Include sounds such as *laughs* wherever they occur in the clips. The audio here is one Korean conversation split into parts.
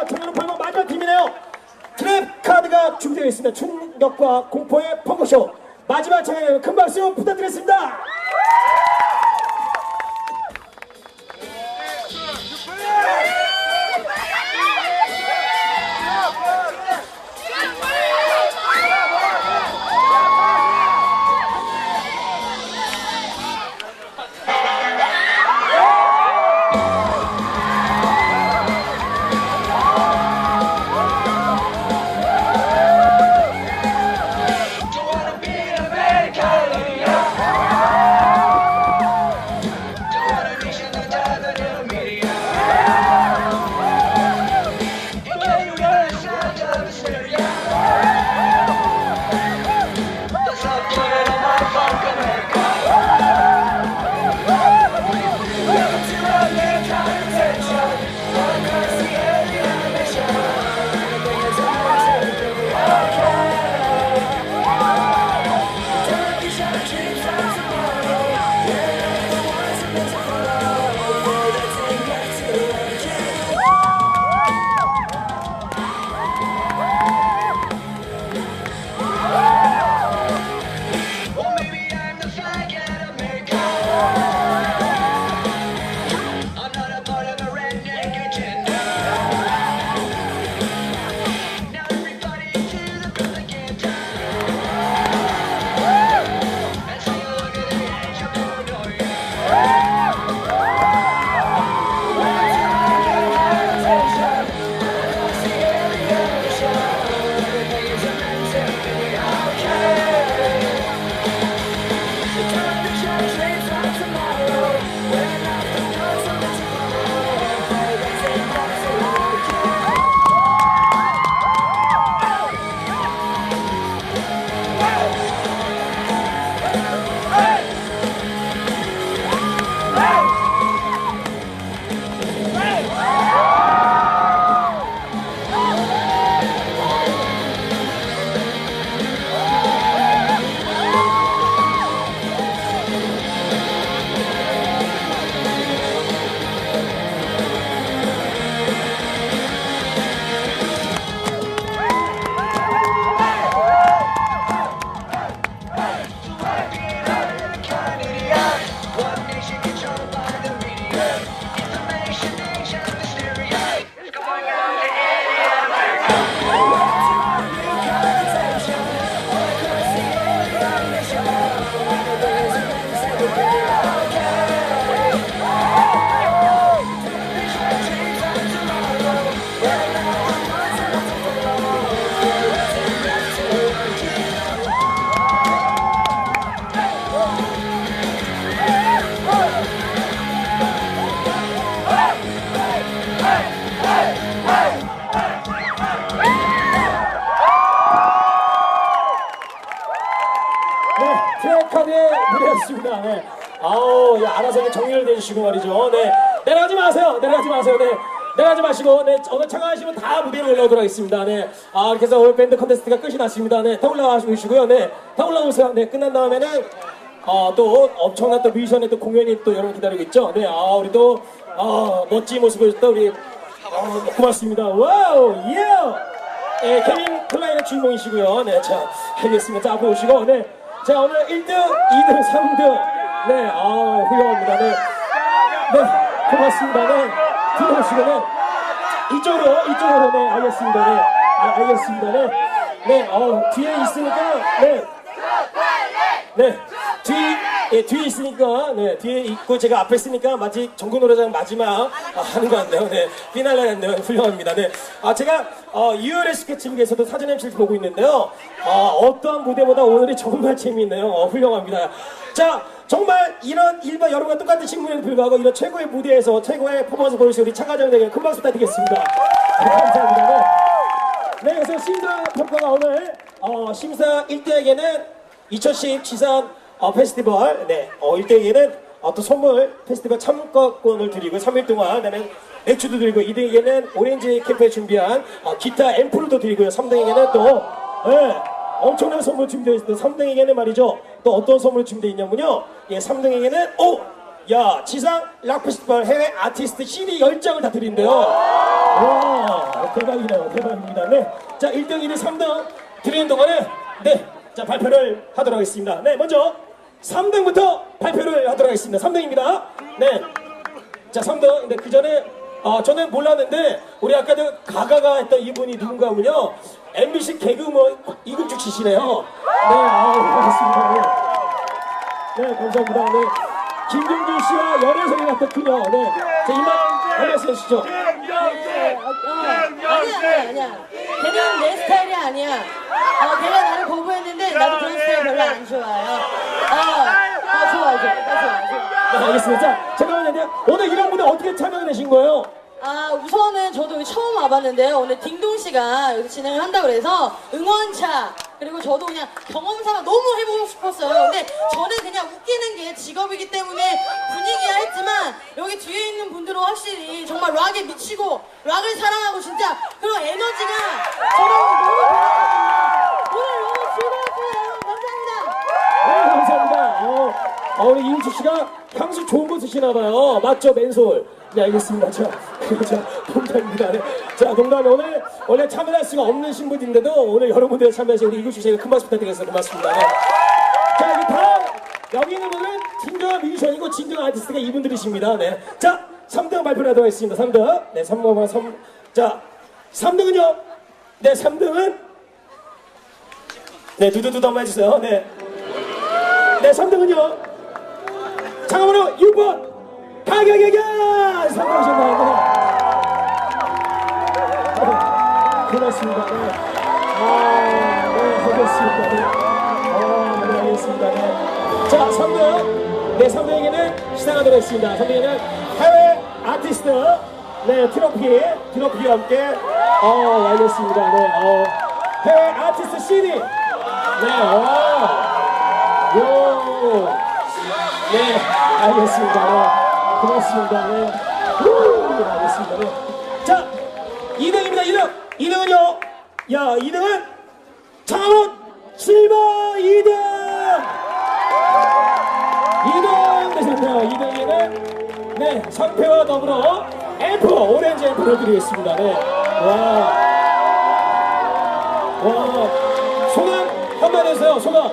자, 보이고 마지막 팀이네요. 트랩 카드가 준비되어 있습니다. 충격과 공포의 펑크쇼. 마지막 장면 큰 박수 부탁드리겠습니다. Hallelujah. 내려가지 마시고, 네. 오늘 참가하시면 다 무대에 올라오도록 하겠습니다. 네. 아, 이렇게 해서 오늘 밴드 컨테스트가 끝이 났습니다. 네. 다 올라가시고요. 네. 다 올라오세요. 네. 끝난 다음에는, 어, 또 엄청난 또 뮤지션의 또 공연이 또 여러분 기다리고 있죠. 네. 아, 우리 또, 아, 멋진 모습을 또 우리, 어, 고맙습니다. 와우, 예! 예, 케빈 클라인의 주인공이시고요. 네, 자, 알겠습니다. 자, 앞으로 오시고, 네. 자, 오늘 1등, 2등, 3등. 네, 아, 훌륭합니다. 네. 네, 고맙습니다. 네. 들어오시고, 네. 이쪽으로, 이쪽으로, 네, 알겠습니다. 네. 아, 알겠습니다. 네. 네, 어, 뒤에 있으니까, 네. 네. 뒤, 예, 뒤에 있으니까, 네, 뒤에 있고 제가 앞에 있으니까 마치 전국 노래장 마지막 아, 하는 것 같네요. 네, 피날레 같네요. 훌륭합니다. 네. 아, 제가, 어, 2월의 스케치북에서도 사진 MC를 보고 있는데요. 어, 어떠한 무대보다 오늘이 정말 재미있네요. 어, 훌륭합니다. 자, 정말 이런 일반 여러분과 똑같은 친구에도 불구하고 이런 최고의 무대에서 최고의 퍼포먼스 보여주신 우리 차가정에게 큰 박수 부탁드리겠습니다. 네, 감사합니다. 네. 네, 그래서 심사 평가가 오늘 어, 심사 1등에게는 2010 지산 어, 페스티벌 네, 어, 1등에게는 어, 또 선물 페스티벌 참가권을 드리고 3일 동안 나는 맥주도 드리고 2등에게는 오렌지 캠프에 준비한 어, 기타 또 드리고요 3등에게는 또 네, 엄청난 선물 준비되어 있습니다 3등에게는 말이죠 또 어떤 선물이 준비되어 있냐면요 예, 3등에게는 오! 야 지상 락 페스티벌 해외 아티스트 CD 10장을 다 드린대요 와 대박이네요. 대박입니다. 네. 자, 1등, 2등, 3등 드리는 동안에 네. 자, 발표를 하도록 하겠습니다. 네, 먼저 3등부터 발표를 하도록 하겠습니다. 3등입니다. 네. 자, 3등. 근데 그 전에 어, 저는 몰랐는데 우리 아까 그 가가가 했던 이분이 누군가 하면요. MBC 개그우먼 이금축 씨시네요. 네, 아, 반갑습니다. 네. 네, 감사합니다. 네. 김경준 씨와 연애성이 났던 그녀. 네. 자, 이만 한 말씀 해 주시죠. 아니야 아니야 아니야 걔는 내 스타일이 아니야 어 걔가 나를 거부했는데 나도 그런 스타일 별로 안 좋아해요 어, 어 좋아 좋아 알겠습니다. 자, 잠깐만요. 오늘 이런 분들 어떻게 참여되신 거예요? 아 우선은 저도 처음 와봤는데요 오늘 딩동 씨가 여기 진행을 한다고 그래서 응원차 그리고 저도 그냥 경험 삼아 너무 해보고 싶었어요 근데 저는 그냥 웃기는 게 직업이기 때문에 분위기야 했지만 여기 뒤에 있는 분들은 확실히 정말 락에 미치고 락을 사랑하고 진짜 그런 에너지가 저를 너무 좋아했거든요 오늘 너무 즐거웠고요 여러분 감사합니다 네, 감사합니다. 어, 어, 우리 이은주 씨가 향수 좋은 거 드시나 봐요. 맞죠, 맨솔. 네, 알겠습니다. 자, *laughs* 자, 농담입니다. 네. 자, 농담 오늘 원래 참여할 수가 없는 신분인데도 오늘 여러분들 참여하신 우리 이은주 씨에게 큰 박수 부탁드리겠습니다. 고맙습니다. 네. 자, 이제 다음 여기 있는 분은 진정한 뮤지션이고 진정한 아티스트가 이분들이십니다. 네. 자, 3등 발표를 하도록 하겠습니다. 3등. 네, 3등, 3, 자, 3등은요? 네, 3등은 네, 두두두두 한번 해주세요. 네. 네, 3등은요. 장어번호 6번 가격에게 성공하셨나요? 네. 고맙습니다. 네. 아, 네, 알겠습니다. 네. 아, 네, 알겠습니다. 네. 자, 3등. 네, 3등에게는 시상하도록 하겠습니다. 3등에는 해외 아티스트, 네, 트로피, 트로피와 함께, 어, 알겠습니다. 네, 어, 해외 아티스트 CD. 네, 어. 요. 네, 알겠습니다. 네, 고맙습니다. 네. 후, 알겠습니다. 네. 자, 2등입니다. 2등. 2등은요. 야, 2등은 장원 실버 2등. 2등 되셨네요. 2등에는 네, 상패와 더불어 앰프, 오렌지 앰프를 드리겠습니다. 네. 와. 와. 소감 한마디 해주세요. 소감.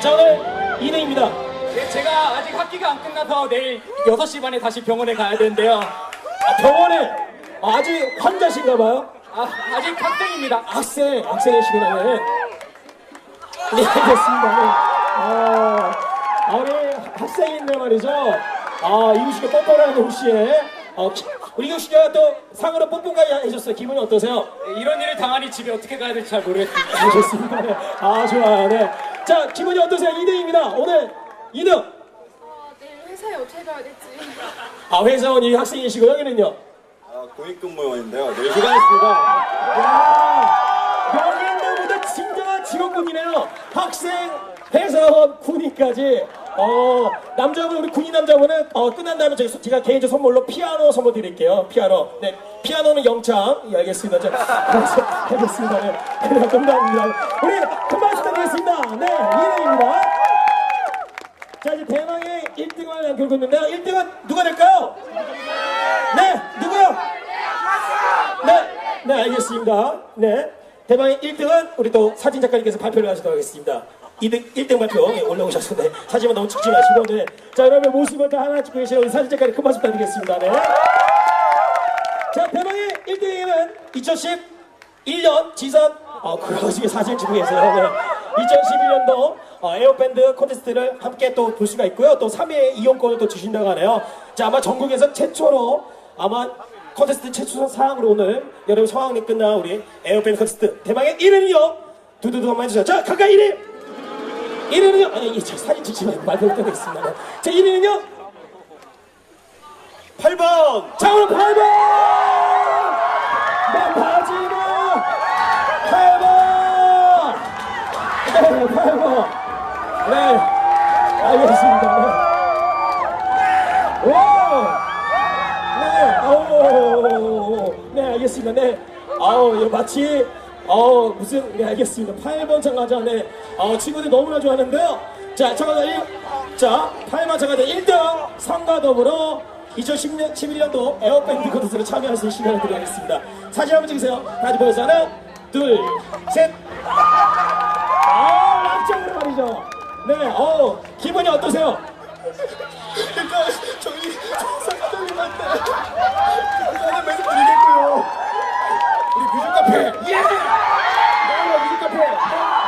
자, 오늘 2등입니다. 네, 제가 아직 학기가 안 끝나서 내일 6시 반에 다시 병원에 가야 되는데요. 아, 병원에 아직 환자신가 봐요. 아, 아직 학생입니다. 학생, 학생이시구나. 네. 네, 알겠습니다. 네. 아, 아, 우리 학생인데 말이죠. 아, 이우 씨가 뻔뻔한 호시에. 어, 기- 우리 이우 씨가 또 상으로 뽀뽀까지 해줬어요. 기분이 어떠세요? 네, 이런 일을 당하니 집에 어떻게 가야 될지 잘 모르겠습니다. 알겠습니다. 네. 아, 좋아요. 네. 자, 기분이 어떠세요? 2등입니다. 오늘 2등. 어, 내일 회사에 어떻게 가야 될지. 아, 회사원 이 학생이시고, 여기는요? 아, 공익근무원인데요. 네, 휴가 있습니다. 야, 여기인데보다 진정한 직업군이네요. 학생, 회사원, 군인까지. 어, 남자분, 우리 군인 남자분은 어, 끝난 다음에 저희 소- 제가 개인적 선물로 피아노 선물 드릴게요. 피아노. 네, 피아노는 영창. 예, 알겠습니다. 자, 알겠- 알겠습니다. 네, 감사합니다. 우리 금방 부탁드리겠습니다. 네, 2등입니다. 자, 이제 대망의 1등을 결고 있는데요. 1등은 누가 될까요? 네, 누구요? 네, 네, 알겠습니다. 네. 대망의 1등은 우리 또 사진 작가님께서 발표를 하시도록 하겠습니다. 2등, 1등 발표 예, 올라오셔서 네, 사진만 너무 찍지 마시고 네. 자, 여러분 모습을 다 하나 찍고 계시는 우리 사진 작가님 큰 박수 부탁드리겠습니다. 네. 자, 대망의 1등에는 2011년 지선 어, 지금 사진 찍고 계세요. 네. 2011년도 어, 에어밴드 콘테스트를 함께 또 볼 수가 있고요. 또 3회 이용권을 또 주신다고 하네요. 자, 아마 전국에서 최초로 아마 콘테스트 최초 사항으로 오늘 여러분 성황리 끝난 우리 에어밴드 콘테스트 대망의 1위는요. 두두두 한번 해주세요. 자, 가까이 1위! 1위는요. 아니, 이, 저 사진 찍지 말고 말로 끝내겠습니다. 네. 자, 1위는요. 8번! 자, 오늘 8번! 네, 마지막 네, 8번. 네, 알겠습니다. 네. 와! 네, 아우, 네, 알겠습니다. 네, 아우, 이거 마치, 어 무슨, 네, 알겠습니다. 8번 참가자, 네, 어, 친구들 너무나 좋아하는데요. 자, 참가자 1, 자, 8번 참가자 1등, 상가 더불어 2010년, 11년도 에어밴드 콘서트로 참여할 수 있는 시간을 드리겠습니다. 사진 한번 찍으세요. 다시 보여서 하나, 둘, 셋. 말이죠. 네, 어, 기분이 어떠세요? 그러니까 저희 사장님 한테 그거는 말씀 드리겠고요. 우리 뮤직 카페, 예! 네, 뮤직 카페.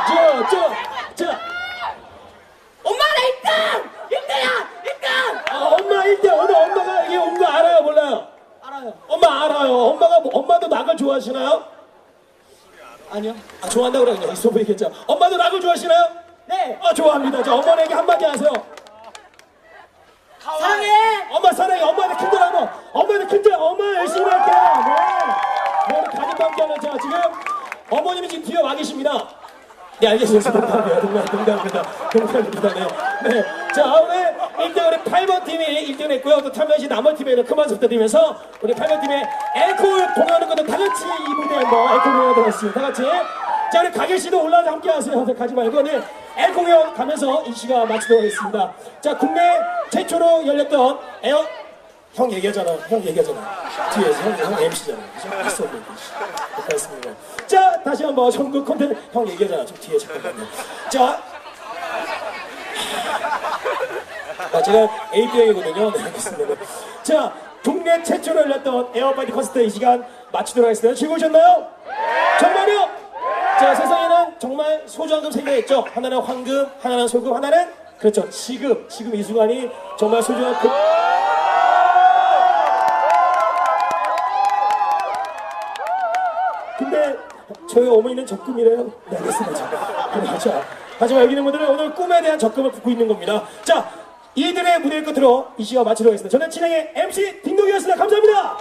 저, 저, 자. 엄마 나 1등! 1등이야! 1등! 아, 엄마 1대 오늘 엄마가 여기 온거 알아요, 몰라요? 알아요. 엄마 알아요. 엄마가 뭐- 엄마도 락을 좋아하시나요? 아니요. 아, 좋아한다고 그러군요. 있어 보이겠죠. 엄마도 락을 좋아하시나요? 네. 아, 좋아합니다. 자, 어머니에게 한마디 하세요. 사랑해! 엄마 사랑해. 엄마한테 한번. 엄마한테 큰절. 엄마 열심히 할게요. 네. 네, 우리 가족과 함께하는 자, 지금 어머님이 지금 뒤에 와 계십니다. 네, 알겠습니다. 농담이에요. 농담, 농담입니다. 농담입니다. 네. 네. 자, 오늘 1등 우리 8번 팀이 1등 했고요. 또 참여하신 나머지 팀에는 큰 박수 부탁드리면서 우리 8번 팀의 앵콜 공연하는 것도 다 같이 이 무대에 한번 앵콜 공연 들어갔습니다. 다 같이. 자, 우리 가길 씨도 올라와서 함께 하세요. 네, 가지 말고. 네. 앵콜 공연 가면서 이 시간 마치도록 하겠습니다. 자, 국내 최초로 열렸던 에어, 형 얘기하잖아. 형 얘기하잖아. 뒤에서 형, 형 MC잖아. 그죠? 거. 그렇습니다. 자, 다시 한번 전국 콘텐츠 형 얘기하잖아. 좀 뒤에 잠깐만요. 자. 아, 제가 AB형이거든요. 네, 알겠습니다. 네. 자, 국내 최초로 열렸던 에어바디 콘서트 이 시간 마치도록 하겠습니다. 즐거우셨나요? 정말요? 자, 세상에는 정말 소중한 금세 개가 있죠. 하나는 황금, 하나는 소금, 하나는 그렇죠. 지금, 지금 이 순간이 정말 소중한 금. 근데 저희 어머니는 적금이래요. 네, 알겠습니다. 자, 자, 하지만 여기 있는 분들은 오늘 꿈에 대한 적금을 붓고 있는 겁니다. 자, 이들의 무대 끝으로 이 시간 마치도록 하겠습니다. 저는 진행의 MC 딩동이었습니다. 감사합니다.